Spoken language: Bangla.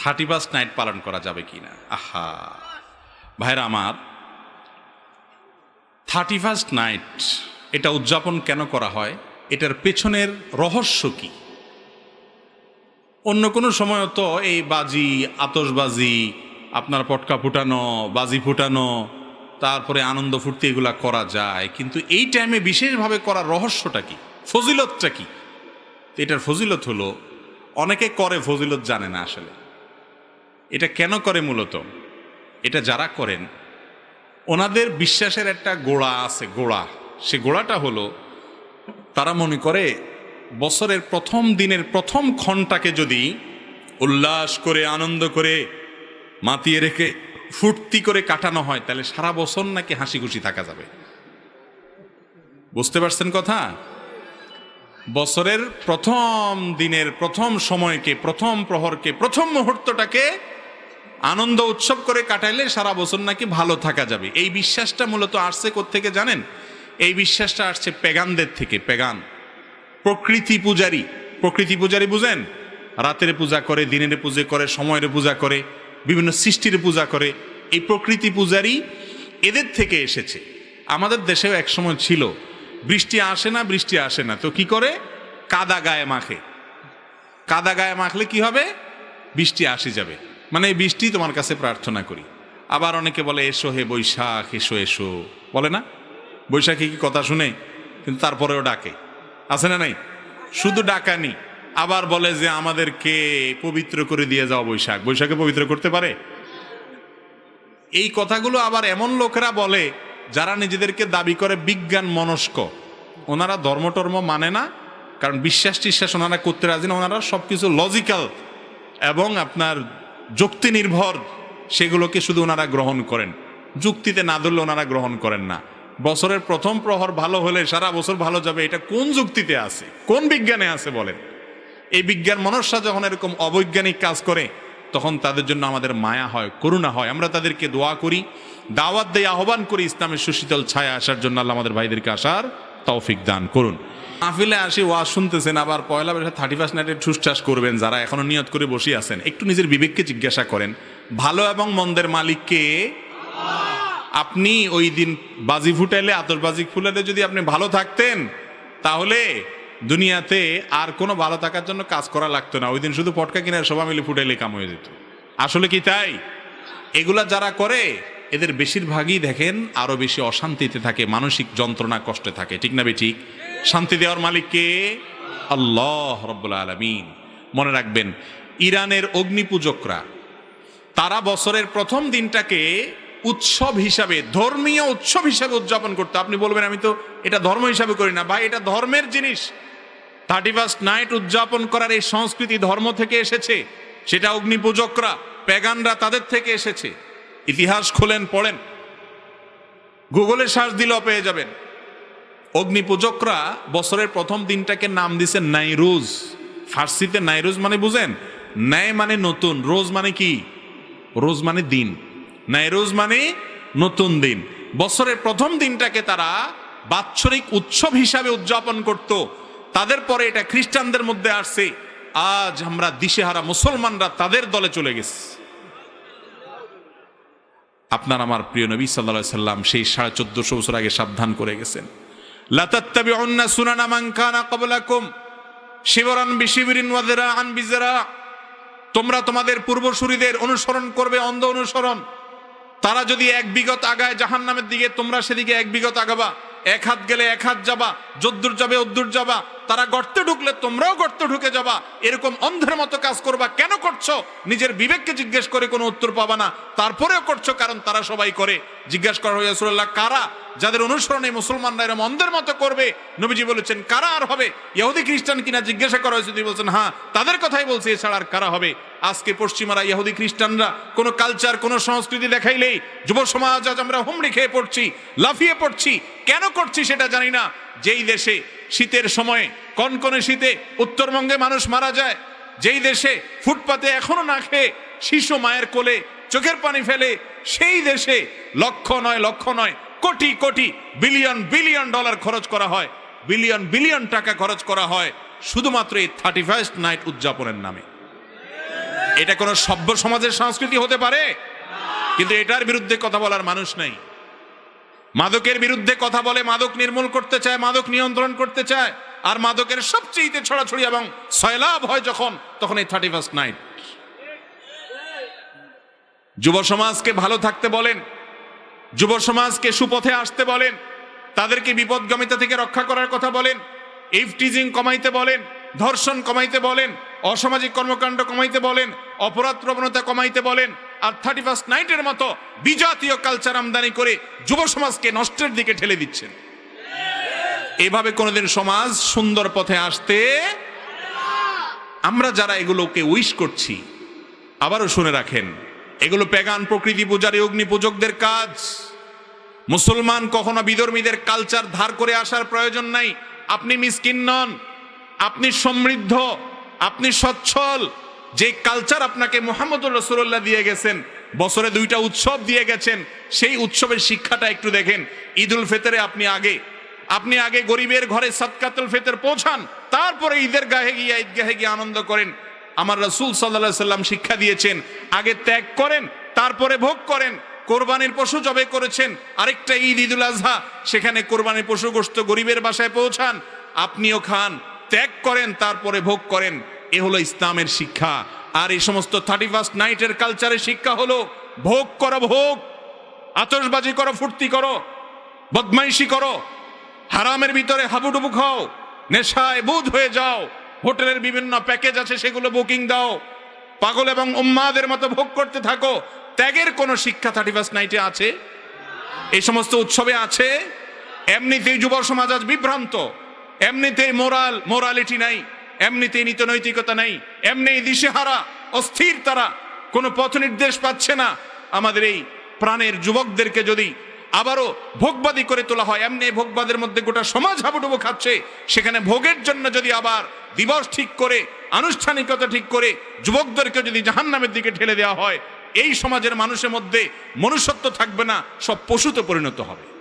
থার্টি ফার্স্ট নাইট পালন করা যাবে কি না আহা। ভাইরা আমার, থার্টি ফার্স্ট নাইট, এটা উদযাপন কেন করা হয়? এটার পেছনের রহস্য কি? অন্য কোনো সময় তো এই বাজি আতসবাজি আপনার পটকা ফুটানো, বাজি ফুটানো, তারপরে আনন্দ ফুর্তি এগুলা করা যায়, কিন্তু এই টাইমে বিশেষভাবে করার রহস্যটা কি? ফজিলতটা কি? এটার ফজিলত হলো, অনেকে করে ফজিলত জানে না আসলে। এটা কেন করে মূলত? এটা যারা করেন, ওনাদের বিশ্বাসের একটা গোড়া আছে, গোড়া। সে গোড়াটা হলো, তারা মনে করে বছরের প্রথম দিনের প্রথম ক্ষণটাকে যদি উল্লাস করে, আনন্দ করে, মাতিয়ে রেখে, ফুর্তি করে কাটানো হয়, তাহলে সারা বছর নাকি হাসি খুশি থাকা যাবে। বুঝতে পারছেন কথা? বছরের প্রথম দিনের প্রথম সময়কে, প্রথম প্রহরকে, প্রথম মুহূর্তটাকে আনন্দ উৎসব করে কাটাইলে সারা বছর নাকি ভালো থাকা যাবে। এই বিশ্বাসটা মূলত আসছে থেকে জানেন? এই বিশ্বাসটা আসছে পেগানদের থেকে, পেগান। প্রকৃতি পূজারী। প্রকৃতি পূজারী বুঝেন? রাতের পূজা করে, দিনের পূজা করে, সময়ের পূজা করে, বিভিন্ন সৃষ্টির পূজা করে। এই প্রকৃতি পূজারী এদের থেকে এসেছে। আমাদের দেশেও একসময় ছিল, বৃষ্টি আসে না, বৃষ্টি আসে না। তো কি করে? কাদা গায়ে মাখে। কাদা গায়ে মাখলে কি হবে? বৃষ্টি আসে যাবে। মানে বৃষ্টি তোমার কাছে প্রার্থনা করি। আবার অনেকে বলে, এসো হে বৈশাখ, এসো এসো। বলে না? বৈশাখী কি কথা শুনে? কিন্তু তারপরেও ডাকে। আছে না নাই? শুধু ডাকানি। আবার বলে যে, আমাদেরকে পবিত্র করে দিয়ে যাও বৈশাখ। বৈশাখে পবিত্র করতে পারে? এই কথাগুলো আবার এমন লোকেরা বলে, যারা নিজেদেরকে দাবি করে বিজ্ঞান মনস্ক। ওনারা ধর্মটর্ম মানে না, কারণ বিশ্বাস টিশ্বাস ওনারা করতে রাজি না। ওনারা সব কিছু লজিক্যাল এবং আপনার যুক্তি নির্ভর সেগুলোকে শুধু ওনারা গ্রহণ করেন। যুক্তিতে না ধরলে ওনারা গ্রহণ করেন না। বছরের প্রথম প্রহর ভালো হলে সারা বছর ভালো যাবে, এটা কোন যুক্তিতে আছে? কোন বিজ্ঞানে আছে বলেন? এই বিজ্ঞান মনস্যা যখন এরকম অবৈজ্ঞানিক কাজ করে, তখন তাদের জন্য আমাদের মায়া হয়, করুণা হয়। আমরা তাদেরকে দোয়া করি, দাওয়াত দিয়ে আহ্বান করি ইসলামের সুশীতল ছায়া আসার জন্য আল্লাহ আমাদের ভাইদেরকে আসার তৌফিক দান করুন। মাহফিলে আসি, ওয়াজ শুনতেছেন, আবার পয়লা বৈশাখ থার্টি ফার্স্ট নাইটে ঠুসঠাস করবেন, যারা এখনও নিয়ত করে বসে আছেন। একটু নিজের বিবেককে জিজ্ঞাসা করেন, ভালো এবং মন্দের মালিককে? আপনি ওই দিন বাজি ফুটাইলে আতরবাজি ফুটাইলে যদি আপনি ভালো থাকতেন, তাহলে দুনিয়াতে আর কোনো ভালো থাকার জন্য কাজ করা লাগতো না। ওই দিন শুধু পটকা কিনার সবাই মিলে ফুটাইলে কাম হয়ে যেত। আসলে কি তাই? এগুলা যারা করে এদের বেশিরভাগই দেখেন আরও বেশি অশান্তিতে থাকে, মানসিক যন্ত্রণা কষ্টে থাকে। ঠিক না বেঠিক শান্তি দেওয়ার মালিককে আল্লাহ রব্বুল আলমিন। মনে রাখবেন, ইরানের অগ্নিপূজকরা, তারা বছরের প্রথম দিনটাকে উৎসব হিসাবে, ধর্মীয় উৎসব হিসাবে উদযাপন করতে। আপনি বলবেন, আমি তো এটা ধর্ম হিসাবে করি না। ভাই, এটা ধর্মের জিনিস। থার্টি ফার্স্ট নাইট উদযাপন করার এই সংস্কৃতি ধর্ম থেকে এসেছে। সেটা অগ্নিপূজকরা, প্যাগানরা তাদের থেকে এসেছে। ইতিহাস খোলেন, পড়েন। গুগলে সার্চ দিলেও পেয়ে যাবেন। অগ্নিপূজকরা বছরের প্রথম দিনটাকে নাম দিছে নাইরুজ। ফার্সিতে নাইরুজ মানে বুঝেন? ন্যায় মানে নতুন, রোজ মানে কি? রোজ মানে দিন। নাইরোজ মানে নতুন দিন। বছরের প্রথম দিনটাকে তারা বাৎসরিক উৎসব হিসাবে উদযাপন করত। তাদের পরে এটা খ্রিস্টানদের মধ্যে আসছে। আজ আমরা দিশেহারা মুসলমানরা তাদের দলে চলে গেছে। আপনার আমার প্রিয় নবী সাল্লা সাল্লাম সেই সাড়ে চোদ্দশো বছর আগে সাবধান করে গেছেন। লাতাত্তাবি অন্না সুনানা মানকানা কবলাকুম শিবরান বিশিবিরিন ওয়াদেরা আন বিজেরা তোমরা তোমাদের পূর্বসূরীদের অনুসরণ করবে, অন্ধ অনুসরণ। তারা যদি এক বিগত আগায় জাহান নামের দিকে, তোমরা সেদিকে এক বিগত আগাবা। এক হাত গেলে এক হাত যাবা, যদ্দূর যাবে অদ্দূর যাবা, তারা গর্তে ঢুকলে তোমরাও গর্তে ঢুকে যাবা। এরকম অন্ধের মতো কাজ করবা, কেন করছ? নিজের বিবেককে জিজ্ঞেস করে কোনো উত্তর পাবা না। তারপরেও করছ, কারণ তারা সবাই করে। জিজ্ঞেস করা হয়েছিল কারা? যাদের অনুসরণে মুসলমানরা এরকম অন্ধের মতো করবে? নবীজি বলেছেন, কারা আর হবে? ইহুদি, খ্রিস্টান কিনা জিজ্ঞাসা করা হয়েছে, তিনি বলছেন হ্যাঁ তাদের কথাই বলছে, এছাড়া আর কারা হবে? আজকে পশ্চিমারা ইহুদি খ্রিস্টানরা কোনো কালচার কোনো সংস্কৃতি দেখাইলেই যুব সমাজ আজ আমরা হুমড়ি খেয়ে পড়ছি, লাফিয়ে পড়ছি। কেন করছি সেটা জানি না। যেই দেশে শীতের সময়ে, কনকনে শীতে উত্তরবঙ্গে মানুষ মারা যায়, যেই দেশে ফুটপাতে এখনও না খেয়ে শিশু মায়ের কোলে চোখের পানি ফেলে, সেই দেশে লক্ষ নয় লক্ষ নয়, crore crore billion billion dollar খরচ করা হয়। বিলিয়ন বিলিয়ন টাকা খরচ করা হয় শুধুমাত্র এই থার্টি ফার্স্ট নাইট উদযাপনের নামে। এটা কোনো সভ্য সমাজের সংস্কৃতি হতে পারে? কিন্তু এটার বিরুদ্ধে কথা বলার মানুষ নেই। মাদকের বিরুদ্ধে কথা বলে মাদক নির্মূল করতে চায়, মাদক নিয়ন্ত্রণ করতে চায়, আর মাদকের সবচেয়ে ছড়াছড়ি এবং সয়লাভ হয় যখন, তখন এই থার্টি ফার্স্ট নাইট যুব সমাজকে ভালো থাকতে বলেন, যুব সমাজকে সুপথে আসতে বলেন, তাদেরকে বিপদগামিতা থেকে রক্ষা করার কথা বলেন ইফটিজিং কমাইতে বলেন ধর্ষণ কমাইতে বলেন, অসামাজিক কর্মকাণ্ড কমাইতে বলেন, অপরাধ প্রবণতা কমাইতে বলেন, আর থার্টি ফার্স্ট নাইটের মতো বিজাতীয় কালচার আমদানি করে যুব সমাজকে নষ্টের দিকে ঠেলে দিচ্ছেন। এভাবে কোনোদিন সমাজ সুন্দর পথে আসতে আমরা যারা এগুলোকে উইশ করছি, আবারও শুনে রাখেন, এগুলো প্যাগান প্রকৃতি পূজারী, অগ্নি পূজকদের কাজ। মুসলমান কখনো বিধর্মীদের কালচার ধার করে আসার প্রয়োজন নাই। আপনি মিসকিন নন আপনি সমৃদ্ধ, আপনি সচ্ছল। যে কালচার আপনাকে মোহাম্মদ রসুল্লাহ দিয়ে গেছেন, বছরে দুইটা উৎসব দিয়ে গেছেন, সেই উৎসবের শিক্ষাটা একটু দেখেন। ঈদুল ফেতরে আপনি আগে আপনি আগে গরিবের ঘরে সৎকাতুল ফেতর পৌঁছান, তারপরে ঈদের গাহে গিয়ে, ঈদগাহে গিয়ে আনন্দ করেন। আমার রসুল সাল্লাহ সাল্লাম শিক্ষা দিয়েছেন, আগে ত্যাগ করেন, তারপরে ভোগ করেন। কোরবানির পশু জবে করেছেন, আরেকটা ঈদ, ঈদুল আজহা, সেখানে কোরবানির পশু গোস্ত গরিবের বাসায় পৌঁছান। আপনিও খান ত্যাগ করেন, তারপরে ভোগ করেন। এ হলো ইসলামের শিক্ষা। আর এই সমস্ত থার্টি ফার্স্ট নাইটের কালচারের শিক্ষা হলো, ভোগ করো ভোগ, আতশবাজি করো, ফুর্তি করো, বদমাইশি করো, হারামের ভিতরে হাবুডুবু খাও, নেশায় বুধ হয়ে যাও, হোটেলের বিভিন্ন প্যাকেজ আছে, সেগুলো বুকিং দাও, পাগল এবং উম্মাদের মতো ভোগ করতে থাকো। ত্যাগের কোনো শিক্ষা থার্টি ফার্স্ট নাইটে আছে? এই সমস্ত উৎসবে আছে? এমনিতেই যুব সমাজ আজ বিভ্রান্ত। এমনিতেই মোরাল, মোরালিটি নাই, এমনিতেই নীতি নৈতিকতা নাই এমনি দিশেহারা, অস্থির তারা। কোনো পথ নির্দেশ পাচ্ছে না আমাদের এই প্রাণের যুবকদেরকে যদি আবারও ভোগবাদী করে তোলা হয়, এমনি ভোগবাদের মধ্যে গোটা সমাজ হাবুডুবু খাচ্ছে, সেখানে ভোগের জন্য যদি আবার দিবস ঠিক করে, আনুষ্ঠানিকতা ঠিক করে যুবকদেরকে যদি জাহান্নামের দিকে ঠেলে দেওয়া হয়, এই সমাজের মানুষের মধ্যে মনুষ্যত্ব থাকবে না, সব পশুতে পরিণত হবে।